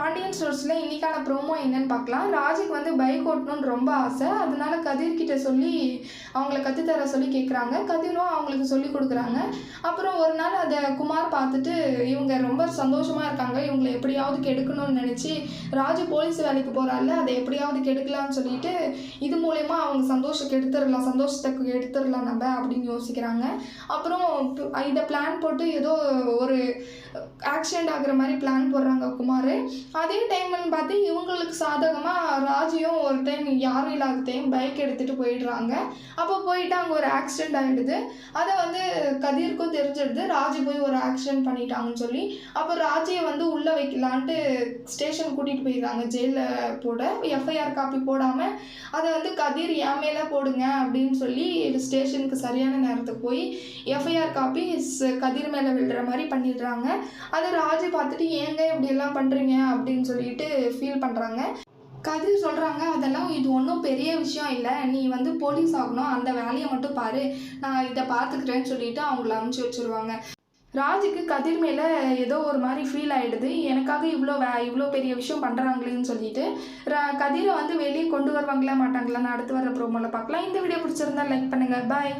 பாண்டியன் ஸ்டோர்ஸில் இன்றைக்கான ப்ரோமோ என்னன்னு பார்க்கலாம். ராஜுக்கு வந்து பைக் ஓட்டணும்னு ரொம்ப ஆசை. அதனால கதிர்கிட்ட சொல்லி அவங்கள கற்றுத்தர சொல்லி கேட்குறாங்க கதிரும் அவங்களுக்கு சொல்லி கொடுக்குறாங்க. அப்புறம் ஒரு நாள் அதை குமார் பார்த்துட்டு இவங்க ரொம்ப சந்தோஷமாக இருக்காங்க. இவங்களை எப்படியாவது கெடுக்கணும்னு நினச்சி ராஜு போலீஸ் வேலைக்கு போகிறாள்ல அதை எப்படியாவது கெடுக்கலாம்னு சொல்லிட்டு இது மூலயமா அவங்க சந்தோஷம் கெடுத்துடலாம் சந்தோஷத்தை எடுத்துடலாம் நம்ம அப்படின்னு யோசிக்கிறாங்க. அப்புறம் இதை பிளான் போட்டு ஏதோ ஒரு ஆக்சிடென்ட் ஆகுற மாதிரி பிளான் போடுறாங்க குமார். அதே டைம்னு பார்த்து இவங்களுக்கு சாதகமாக ராஜியும் ஒரு டைம் யாரும் இல்லாத டைம் பைக் எடுத்துகிட்டு போயிடுறாங்க. அப்போ போயிட்டு அங்கே ஒரு ஆக்சிடென்ட் ஆகிடுது அதை வந்து கதிர்க்கும் தெரிஞ்சிடுது. ராஜி போய் ஒரு ஆக்சிடென்ட் பண்ணிட்டாங்கன்னு சொல்லி அப்போ ராஜியை வந்து உள்ளே வைக்கலான்ட்டு ஸ்டேஷன் கூட்டிகிட்டு போயிடுறாங்க. ஜெயிலில் போட எஃப்ஐஆர் காப்பி போடாமல் அதை வந்து கதிர் என் மேலே போடுங்க அப்படின்னு சொல்லி ஸ்டேஷனுக்கு சரியான நேரத்துக்கு போய் எஃப்ஐஆர் காப்பி கதிர் மேலே விழுற மாதிரி பண்ணிடுறாங்க. அதை ராஜி பார்த்துட்டு ஏங்க இப்படியெல்லாம் பண்ணுறீங்க அப்படின்னு சொல்லிட்டு ஃபீல் பண்ணுறாங்க கதிர் சொல்கிறாங்க அதெல்லாம் இது ஒன்றும் பெரிய விஷயம் இல்லை. நீ வந்து போலீஸ் ஆகணும். அந்த வேலையை மட்டும் பாரு. நான் இதை பார்த்துக்கிறேன்னு சொல்லிட்டு அவங்கள அனுப்பிச்சி வச்சுருவாங்க. ராஜுக்கு கதிர் மேலே ஏதோ ஒரு மாதிரி ஃபீல் ஆகிடுது எனக்காக இவ்வளோ வே இவ்வளோ பெரிய விஷயம் பண்ணுறாங்களேன்னு சொல்லிட்டு ரா கதிரை வந்து வெளியே கொண்டு வருவாங்களா மாட்டாங்களான்னு அடுத்து வர ப்ரோமோவில் பார்க்கலாம். இந்த வீடியோ பிடிச்சிருந்தா லைக் பண்ணுங்கள் பாய்